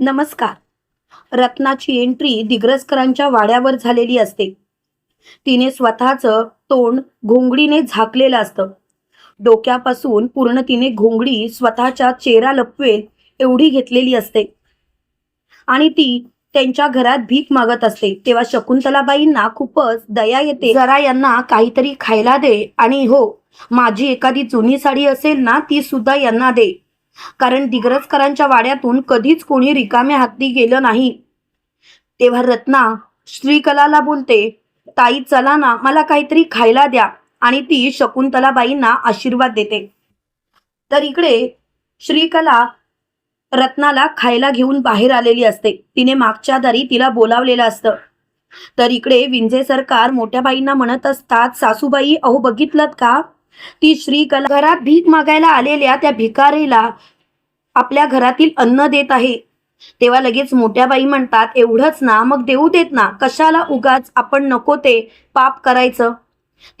नमस्कार. रत्नाची एंट्री दिग्रसकरांच्या वाड्यावर झालेली असते. तिने स्वतःचं तोंड घोंगडीने झाकलेलं असतं. डोक्यापासून पूर्ण तिने घोंगडी स्वतःच्या चेहरा लपवेल एवढी घेतलेली असते. आणि ती त्यांच्या घरात भीक मागत असते. तेव्हा शकुंतलाबाईंना खूपच दया येते. जरा यांना काहीतरी खायला दे आणि हो माझी एखादी जुनी साडी असेल ना ती सुद्धा यांना दे. कारण दिग्रजकरांच्या वाड्यातून कधीच कोणी रिकाम्या हाती गेलं नाही. तेव्हा रत्ना श्रीकलाला बोलते ताई चला ना मला काहीतरी खायला द्या. आणि ती शकुंतलाबाईंना आशीर्वाद देते. तर इकडे श्रीकला रत्नाला खायला घेऊन बाहेर आलेली असते. तिने मागच्या दारी तिला बोलावलेलं असतं. तर इकडे विंझे सरकार मोठ्या बाईंना म्हणत असतात सासूबाई अहो बघितलं का? ती श्रीकला घरात भीक मागायला आलेल्या त्या भिकारीला आपल्या घरातील अन्न देत आहे. तेव्हा लगेच मोठ्या बाई म्हणतात एवढंच ना मग देऊ देत ना. कशाला उगाच आपण नको ते पाप करायचं?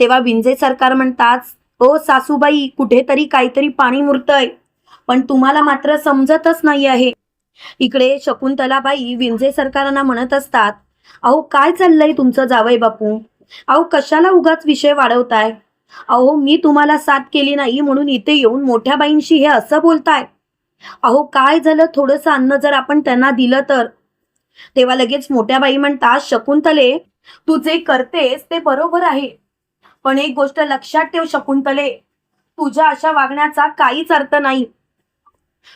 तेव्हा विंजे सरकार म्हणतात ओ सासूबाई कुठेतरी काहीतरी पाणी मुरतंय. पण तुम्हाला मात्र समजतच नाही आहे. इकडे शकुंतलाबाई विंजे सरकारांना म्हणत असतात अहो काय चाललंय तुमचं जावय बापू? अहो कशाला उगाच विषय वाढवताय? अहो मी तुम्हाला साथ केली नाही म्हणून इथे येऊन मोठ्या बाईंशी हे असं बोलताय. अहो काय झालं? थोडंसं अन्न जर आपण त्यांना दिलं तर? तेव्हा लगेच मोठ्या बाई म्हणतात शकुंतले तू जे करतेस ते बरोबर आहे. पण एक गोष्ट लक्षात ठेव शकुंतले. तुझ्या अशा वागण्याचा काहीच अर्थ नाही.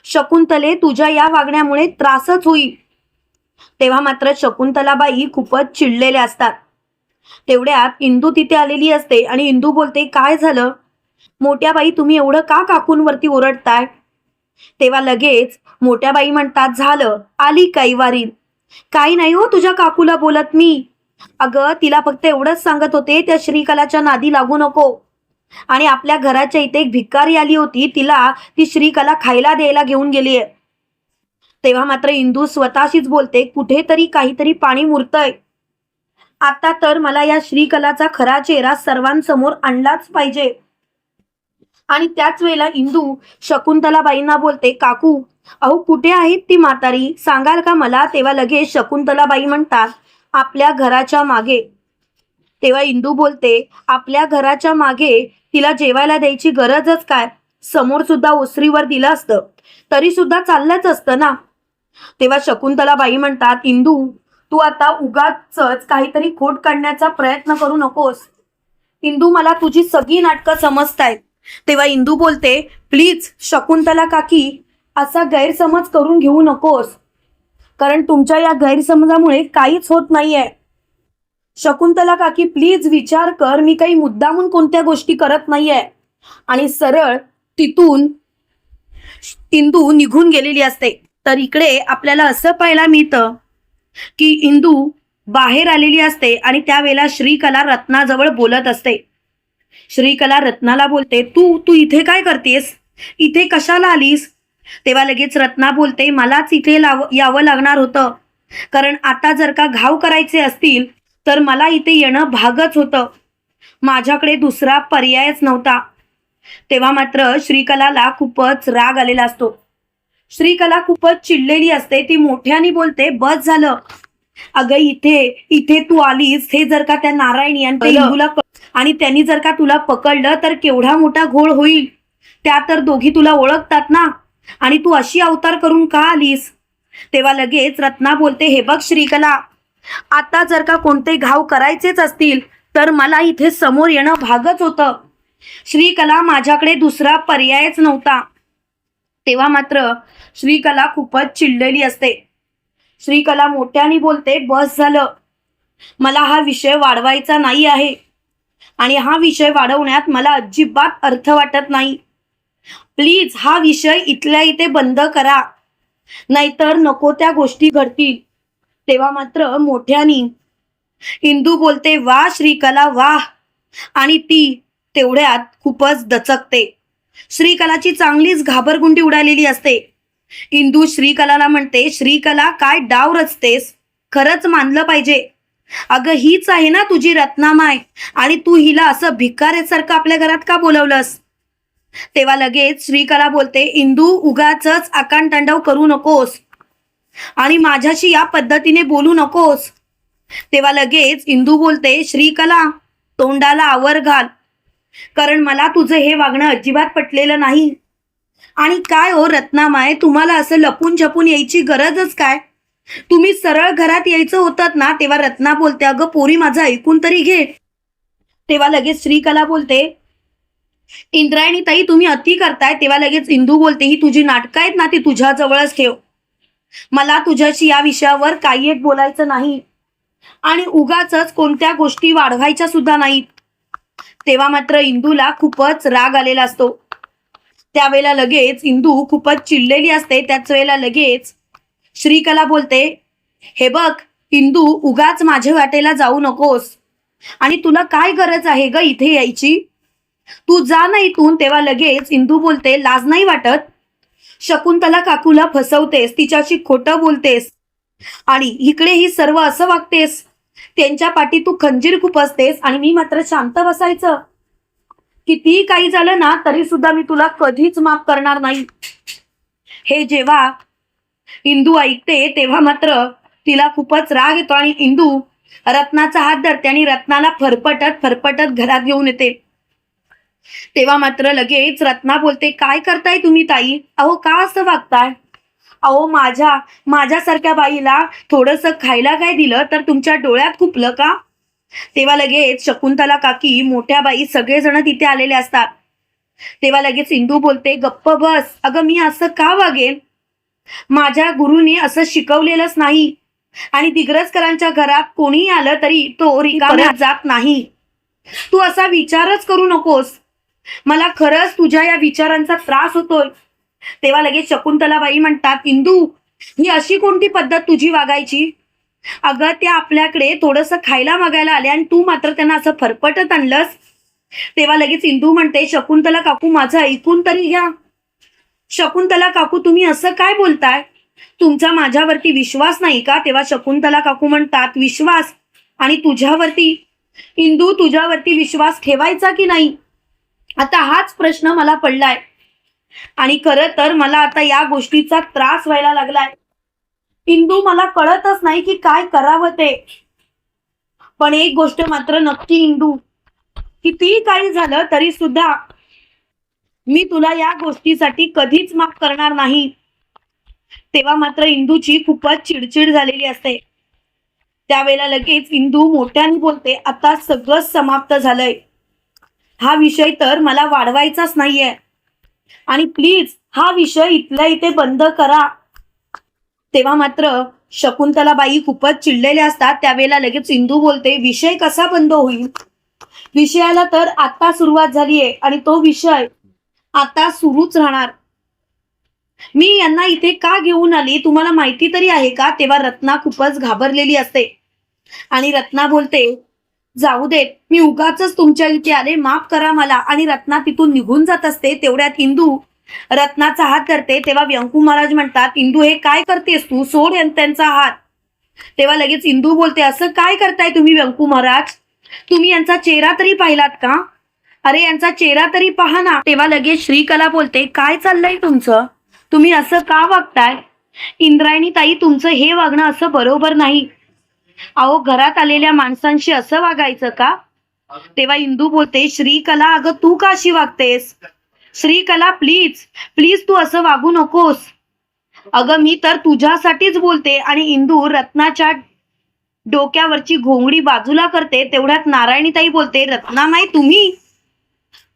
शकुंतले तुझ्या या वागण्यामुळे त्रासच होईल. तेव्हा मात्र शकुंतलाबाई खूपच चिडलेल्या असतात. तेवढ्यात इंदू तिथे आलेली असते आणि इंदू बोलते काय झालं? मोठ्या बाई तुम्ही एवढं का काकूंवरती ओरडताय? तेव्हा लगेच मोठ्या बाई म्हणतात झालं आली कैवारी. काही नाही हो तुझ्या काकूला बोलत मी. अगं तिला फक्त एवढंच सांगत होते त्या श्रीकलाच्या नादी लागू नको. आणि आपल्या घराच्या इथे एक भिकारी आली होती तिला ती श्रीकला खायला द्यायला घेऊन गेली तेव्हा मात्र इंदू स्वतःशीच बोलते कुठेतरी काहीतरी पाणी मुरतय. आता तर मला या श्रीकलाचा खरा चेहरा सर्वांसमोर आणलाच पाहिजे. आणि त्याच वेळेला इंदू शकुंतलाबाईंना बोलते काकू अहो कुठे आहेत ती म्हातारी? सांगाल का मला? तेव्हा लगेच शकुंतलाबाई म्हणतात आपल्या घराच्या मागे. तेव्हा इंदू बोलते आपल्या घराच्या मागे तिला जेवायला द्यायची गरजच काय? समोर सुद्धा ओसरीवर दिलं असतं. तरी सुद्धा चाललंच असतं ना? तेव्हा शकुंतलाबाई म्हणतात इंदू तू आता उगाच काहीतरी खोट काढण्याचा प्रयत्न करू नकोस. इंदू मला तुझी सगळी नाटकं समजतायत. तेव्हा इंदू बोलते प्लीज शकुंतला काकी असा गैरसमज करून घेऊ नकोस. कारण तुमच्या या गैरसमजामुळे काहीच होत नाहीये. शकुंतला काकी प्लीज विचार कर. मी काही मुद्दामून कोणत्या गोष्टी करत नाहीये. आणि सरळ तिथून इंदू निघून गेलेली असते. तर इकडे आपल्याला असं पाहायला मिळतं की इंदू बाहेर आलेली असते आणि त्यावेळेला श्रीकला रत्नाजवळ बोलत असते. श्रीकला रत्नाला बोलते तू तू इथे काय करतेस? इथे कशाला आलीस? तेव्हा लगेच रत्ना बोलते मलाच इथे लाव यावं लागणार होतं. कारण आता जर का घाव करायचे असतील तर मला इथे येणं भागच होतं. माझ्याकडे दुसरा पर्यायच नव्हता. तेव्हा मात्र श्रीकलाला खूपच राग आलेला असतो. श्रीकला खूपच चिडलेली असते ती मोठ्याने बोलते बस झालं. अगं इथे इथे तू आलीस हे जर का त्या नारायणी आणि आणि त्यांनी जर का तुला पकडलं तर केवढा मोठा घोळ होईल? त्या तर दोघी तुला ओळखतात ना? आणि तू अशी अवतार करून का आलीस? तेव्हा लगेच रत्ना बोलते हे बघ श्रीकला आता जर का कोणते घाव करायचेच असतील तर मला इथे समोर येणं भागच होतं. श्रीकला माझ्याकडे दुसरा पर्यायच नव्हता. तेव्हा मात्र श्रीकला खूपच चिडलेली असते. श्रीकला मोठ्याने बोलते बस झालं. मला हा विषय वाढवायचा नाही आहे. आणि हा विषय वाढवण्यात मला अजिबात अर्थ वाटत नाही. प्लीज हा विषय इथल्या इथे बंद करा. नाहीतर नको त्या गोष्टी घडतील. तेव्हा मात्र मोठ्यानी इंदू बोलते वा श्रीकला वा. आणि ती तेवढ्यात खूपच दचकते. श्रीकलाची चांगलीच घाबरगुंडी उडालेली असते. इंदू श्रीकलाला म्हणते श्रीकला काय डाव रचतेस? खरंच मानलं पाहिजे. अगं हीच आहे ना तुझी रत्नामाय. आणि तू हिला असं भिकाऱ्यासारखं आपल्या घरात का बोलवलंस? तेव्हा लगेच श्रीकला बोलते इंदू उगाच आकांतांडव करू नकोस. आणि माझ्याशी या पद्धतीने बोलू नकोस. तेव्हा लगेच इंदू बोलते श्रीकला तोंडाला आवर घाल. कारण मला तुझं हे वागणं अजिबात पटलेलं नाही. आणि काय हो रत्नामाय तुम्हाला असं लपून छपून यायची गरजच काय? तुम्ही सरळ घरात यायचं होतात ना तेव्हा रत्ना बोलते अगं पोरी माझं ऐकून तरी घे. तेव्हा लगेच श्रीकला बोलते इंद्रायणी ताई तुम्ही अति करताय. तेव्हा लगेच इंदू बोलते ही तुझी नाटकं आहेत ना ती तुझ्या जवळच ठेव. मला तुझ्याशी या विषयावर काही एक बोलायचं नाही आणि उगाच कोणत्या गोष्टी वाढवायच्या सुद्धा नाहीत. तेव्हा मात्र इंदूला खूपच राग आलेला असतो. त्यावेळेला लगेच इंदू खूपच चिडलेली असते त्याच वेळेला लगेच श्रीकला बोलते हे बघ इंदू उगाच माझ्या वाटेला जाऊ नकोस. आणि तुला काय गरज आहे ग इथे यायची? तू जा ना इथून. तेव्हा लगेच इंदू बोलते लाज नाही वाटत? शकुंतला काकूला फसवतेस तिच्याशी खोटं बोलतेस. आणि इकडे ही सर्व असं वागतेस. त्यांच्या पाठी तू खंजीर खूप असतेस आणि मी मात्र शांत बसायचं. कितीही काही झालं ना तरी सुद्धा मी तुला कधीच माफ करणार नाही. हे जेव्हा इंदू ऐकते तेव्हा मात्र तिला खूपच राग येतो आणि इंदू रत्नाचा हात धरते आणि रत्नाला फरफटत फरफटत घरात घेऊन येते. तेव्हा मात्र लगेच रत्ना बोलते काय करताय तुम्ही ताई? अहो का असं वागताय? अहो माझ्या माझ्यासारख्या बाईला थोडंसं खायला काय दिलं? तर तुमच्या डोळ्यात खुपलं का? तेव्हा लगेच शकुंतला काकी मोठ्या बाई सगळेजण तिथे आलेले असतात. तेव्हा लगेच इंदू बोलते गप्प बस. अगं मी असं का वागेल माझ्या गुरुने असं शिकवलेलंच नाही. आणि दिग्रजकरांच्या घरात कोणीही आलं तरी तो रिकाम्यात जात नाही. तू असा विचारच करू नकोस. मला खरंच तुझ्या या विचारांचा त्रास होतोय. तेव्हा लगेच शकुंतलाबाई म्हणतात इंदू ही अशी कोणती पद्धत तुझी वागायची? अगं त्या आपल्याकडे थोडंसं खायला मागायला आले आणि तू मात्र त्यांना असं फरफटत आणलंस. तेव्हा लगेच इंदू म्हणते शकुंतला काकू माझं ऐकून तरी घ्या. शकुंतला काकू तुम्ही असं काय बोलताय? तुमचा माझ्यावरती विश्वास नाही का? तेव्हा शकुंतला काकू म्हणतात विश्वास. आणि तुझ्यावरती इंदू तुझ्यावरती विश्वास ठेवायचा की नाही? आता हाच प्रश्न मला पडलाय. आणि खरं तर मला आता या गोष्टीचा त्रास व्हायला लागलाय. इंदू मला कळतच नाही की काय करावं ते. पण एक गोष्ट मात्र नक्की इंदू. कितीही काही झालं तरी सुद्धा मी तुला या गोष्टीसाठी कधीच माफ करणार नाही. तेव्हा मात्र इंदूची खूपच चिडचिड झालेली असते. त्यावेळेला लगेच इंदू मोठ्याने बोलते आता सगळं समाप्त झालंय. हा विषय तर मला वाढवायचाच नाहीये. आणि प्लीज हा विषय इथल्या इथे बंद करा. तेव्हा मात्र शकुंतलाबाई खूपच चिडलेल्या असतात. त्यावेळेला लगेच इंदू बोलते विषय कसा बंद होईल? विषयाला तर आता सुरुवात झालीये आणि तो विषय आता सुरूच राहणार. मी यांना इथे का घेऊन आली? तुम्हाला माहिती तरी आहे का? तेव्हा रत्ना खूपच घाबरलेली असते. आणि रत्ना बोलते जाऊ देत मी उगाच तुमच्या इथे आले. माफ करा मला. आणि रत्ना तिथून निघून जात असते. तेवढ्यात इंदू रत्नाचा हात धरते. तेव्हा व्यंकू महाराज म्हणतात इंदू हे काय करतेस तू? सोड त्यांचा हात. तेव्हा लगेच इंदू बोलते असं काय करताय तुम्ही व्यंकू महाराज? तुम्ही यांचा चेहरा तरी पाहिलात का? अरे यांचा चेहरा तरी पहा ना. तेव्हा लगेच श्रीकला बोलते काय चाललंय तुमचं? तुम्ही असं का वागताय? इंद्रायणी ताई तुमचं हे वागणं असं बरोबर नाही. अहो घरात आलेल्या माणसांशी असं वागायचं का? तेव्हा इंदू बोलते श्रीकला अगं तू का अशी वागतेस? श्रीकला प्लीज प्लीज तू असं वागू नकोस. अगं मी तर तुझ्यासाठीच बोलते आणि इंदू रत्नाच्या डोक्यावरची घोंगडी बाजूला करते तेवढ्यात नारायणीताई बोलते रत्ना नाही तुम्ही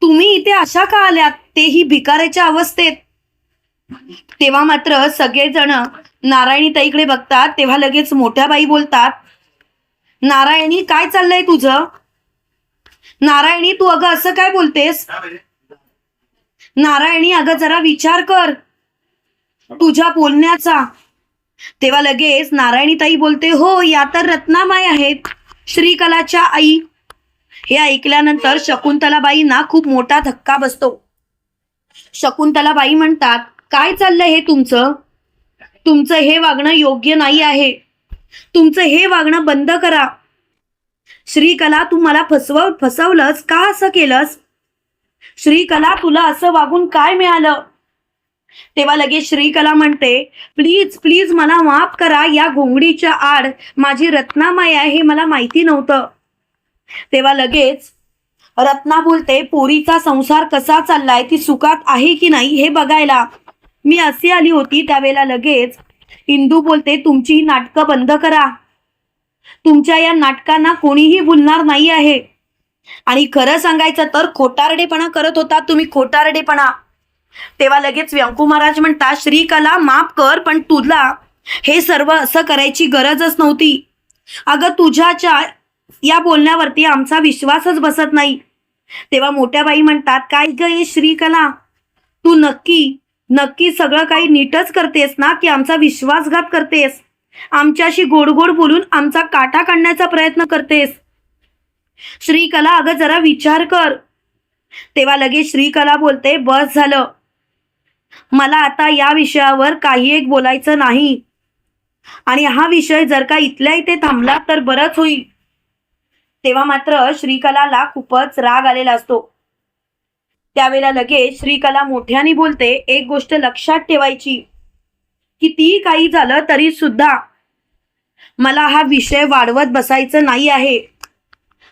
तुम्ही इथे अशा का आल्यात? तेही भिकाऱ्याच्या अवस्थेत. तेव्हा मात्र सगळेजण नारायणीताईकडे बघतात तेव्हा लगेच मोठ्या बाई बोलतात नारायणी काय चाललंय तुझं? नारायणी तू अगं असं काय बोलतेस? नारायणी अगं जरा विचार कर. तुझ्या बोलण्याचा. तेव्हा लगेच नारायणीताई बोलते हो या तर रत्नामाई आहेत. श्रीकलाच्या आई हे ऐकल्यानंतर शकुंतलाबाईंना खूप मोठा धक्का बसतो. शकुंतलाबाई म्हणतात काय चाललंय हे तुमचं? तुमचं हे वागणं योग्य नाही आहे. तुमचं हे वागणं बंद करा. श्रीकला तू मला फसव फसवलंस? का असं केलंस? श्रीकला तुला असं वागून काय मिळालं? तेव्हा लगेच श्रीकला म्हणते प्लीज प्लीज मला माफ करा. या घोंगडीच्या आड माझी रत्नामाया आहे हे मला माहिती नव्हतं. तेव्हा लगेच रत्ना बोलते पोरीचा संसार कसा चाललाय? ती सुखात आहे की नाही? हे बघायला. मी अशी आली होती त्यावेळेला लगेच इंदू बोलते तुमची नाटकं बंद करा. तुमच्या या नाटकांना कोणीही बोलणार नाही आहे. आणि खरं सांगायचं तर खोटारडेपणा करत होता तुम्ही खोटारडेपणा. तेव्हा लगेच व्यंकू महाराज म्हणता श्रीकला माफ कर पण तुला हे सर्व असं करायची गरजच नव्हती. अगं तुझ्याच्या या बोलण्यावरती आमचा विश्वासच बसत नाही. तेव्हा मोठ्या बाई म्हणतात काय ग ये श्रीकला? तू नक्की नक्की सगळं काही नीटच करतेस ना की आमचा विश्वासघात करतेस? आमच्याशी गोड गोड बोलून आमचा काटा काढण्याचा प्रयत्न करतेस? श्रीकला अगं जरा विचार कर. तेव्हा लगेच श्रीकला बोलते बस झालं. मला आता या विषयावर काही एक बोलायचं नाही. आणि हा विषय जर का इथल्या इथे थांबला तर बरंच होईल. तेव्हा मात्र श्रीकलाला खूपच राग आलेला असतो. त्यावेळेला लगेच श्रीकला मोठ्याने बोलते एक गोष्ट लक्षात ठेवायची कितीही काही झालं तरी सुद्धा मला हा विषय वाढवत बसायचं नाही आहे.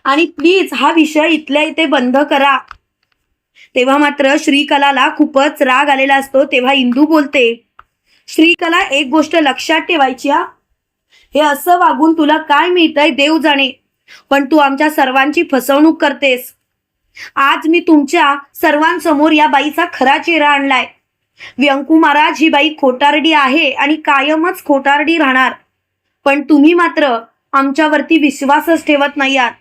आणि प्लीज हा विषय इथल्या इथे बंद करा. तेव्हा मात्र श्रीकलाला खूपच राग आलेला असतो. तेव्हा इंदू बोलते श्रीकला एक गोष्ट लक्षात ठेवायची हा. हे असं वागून तुला काय मिळतंय देव जाणे. पण तू आमच्या सर्वांची फसवणूक करतेस. आज मी तुमच्या सर्वांसमोर या बाईचा खरा चेहरा आणलाय. व्यंकू महाराज ही बाई खोटारडी आहे आणि कायमच खोटारडी राहणार. पण तुम्ही मात्र आमच्यावरती विश्वासच ठेवत नाही आहात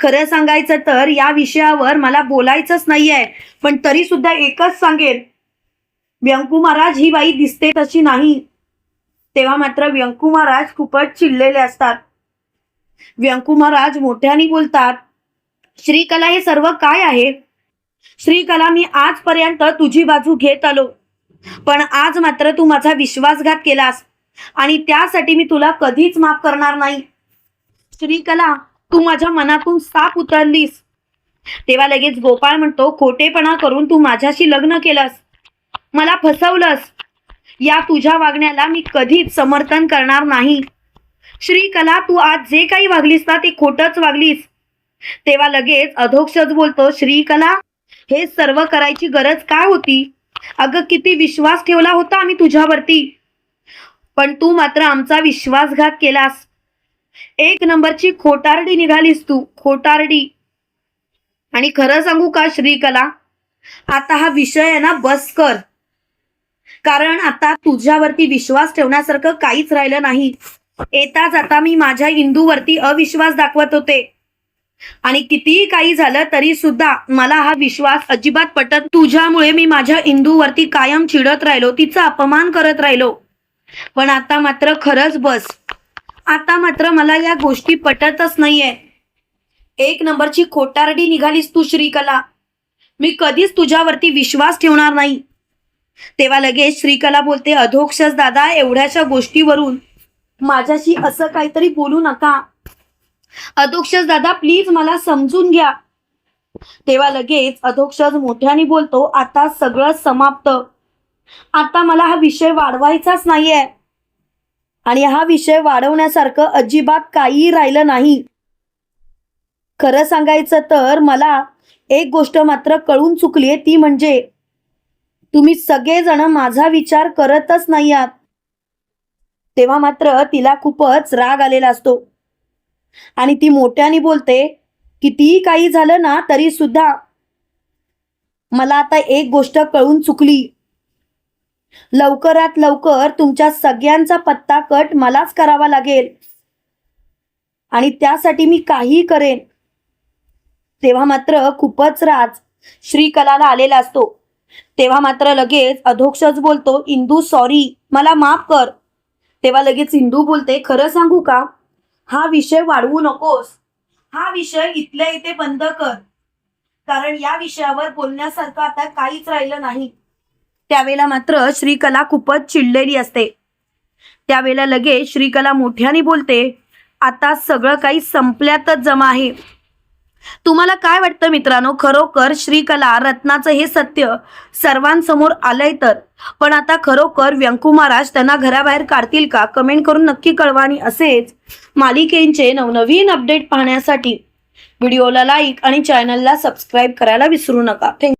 खरं सांगायचं तर या विषयावर मला बोलायचंच नाहीये पण तरी सुद्धा एकच सांगेल व्यंकू महाराज ही बाई दिसते तशी नाही. तेव्हा मात्र व्यंकू महाराज खूपच चिडलेले असतात. व्यंकू महाराज मोठ्याने बोलतात श्रीकला हे सर्व काय आहे? श्रीकला मी आजपर्यंत तुझी बाजू घेत आलो पण आज मात्र तू माझा विश्वासघात केलास आणि त्यासाठी मी तुला कधीच माफ करणार नाही. श्रीकला तू माझ्या मनातून साप उतरलीस. तेव्हा लगेच गोपाळ म्हणतो खोटेपणा करून तू माझ्याशी लग्न केलंस. मला फसवलंस. या तुझ्या वागण्याला मी कधीच समर्थन करणार नाही. श्रीकला तू आज जे काही वागलीस ना ते खोटच वागलीस. तेव्हा लगेच अधोक्षच बोलतो श्रीकला हे सर्व करायची गरज काय होती? अगं किती विश्वास ठेवला होता आम्ही तुझ्यावरती. पण तू मात्र आमचा विश्वासघात केलास. एक नंबरची खोटारडी निघालीस तू खोटारडी. आणि खरं सांगू का श्रीकला? आता हा विषय आहे ना बस कर. कारण आता तुझ्यावरती विश्वास ठेवण्यासारखं काहीच राहिलं नाही. येता जाता मी माझ्या इंदूवरती अविश्वास दाखवत होते. आणि कितीही काही झालं तरी सुद्धा मला हा विश्वास अजिबात पटत तुझ्यामुळे मी माझ्या इंदूवरती कायम चिडत राहिलो तिचा अपमान करत राहिलो. पण आता मात्र खरंच बस. आता मात्र मला या गोष्टी पटतच नाहीये. एक नंबरची खोटारडी निघालीस तू श्रीकला. मी कधीच तुझ्यावरती विश्वास ठेवणार नाही. तेव्हा लगेच श्रीकला बोलते अधोक्षस दादा एवढ्याशा गोष्टीवरून माझ्याशी असं काहीतरी बोलू नका. अधोक्षज दादा प्लीज मला समजून घ्या. तेव्हा लगेच अधोक्षज मोठ्याने बोलतो आता सगळं समाप्त. आता मला हा विषय वाढवायचाच नाहीये. आणि हा विषय वाढवण्यासारखं अजिबात काहीही राहिलं नाही. खरं सांगायचं तर मला एक गोष्ट मात्र कळून चुकलीये ती म्हणजे तुम्ही सगळेजण माझा विचार करतच नाही आहात. तेव्हा मात्र तिला खूपच राग आलेला असतो. आणि ती मोठ्याने बोलते कितीही काही झालं ना तरी सुद्धा मला आता एक गोष्ट कळून चुकली. लवकरात लवकर तुमच्या सगळ्यांचा पत्ता कट मलाच करावा लागेल. आणि त्यासाठी मी काही करेन. तेव्हा मात्र खूपच राज श्रीकलाला आलेला असतो. तेव्हा मात्र लगेच अधोक्षच बोलतो इंदू सॉरी मला माफ कर. तेव्हा लगेच सिंधू बोलते खरं सांगू का? हा विषय वाढवू नकोस. हा विषय इथल्या इथे बंद कर. कारण या विषयावर बोलण्यासारखं आता काहीच राहिलं नाही. त्यावेळेला मात्र श्रीकला खूपच चिडलेली असते. त्यावेळेला लगेच श्रीकला मोठ्याने बोलते आता सगळं काही संपल्यातच जमा आहे. तुम्हाला काय वाटतं मित्रांनो? खरोखर श्रीकला रत्नाचं हे सत्य सर्वांसमोर आलंय तर? पण आता खरोखर व्यंकू महाराज त्यांना घराबाहेर काढतील का? कमेंट करून नक्की कळवा आणि असेच मालिकेंचे नवनवीन अपडेट पाहण्यासाठी व्हिडिओला लाईक आणि चॅनलला सबस्क्राईब करायला विसरू नका. थँक्यू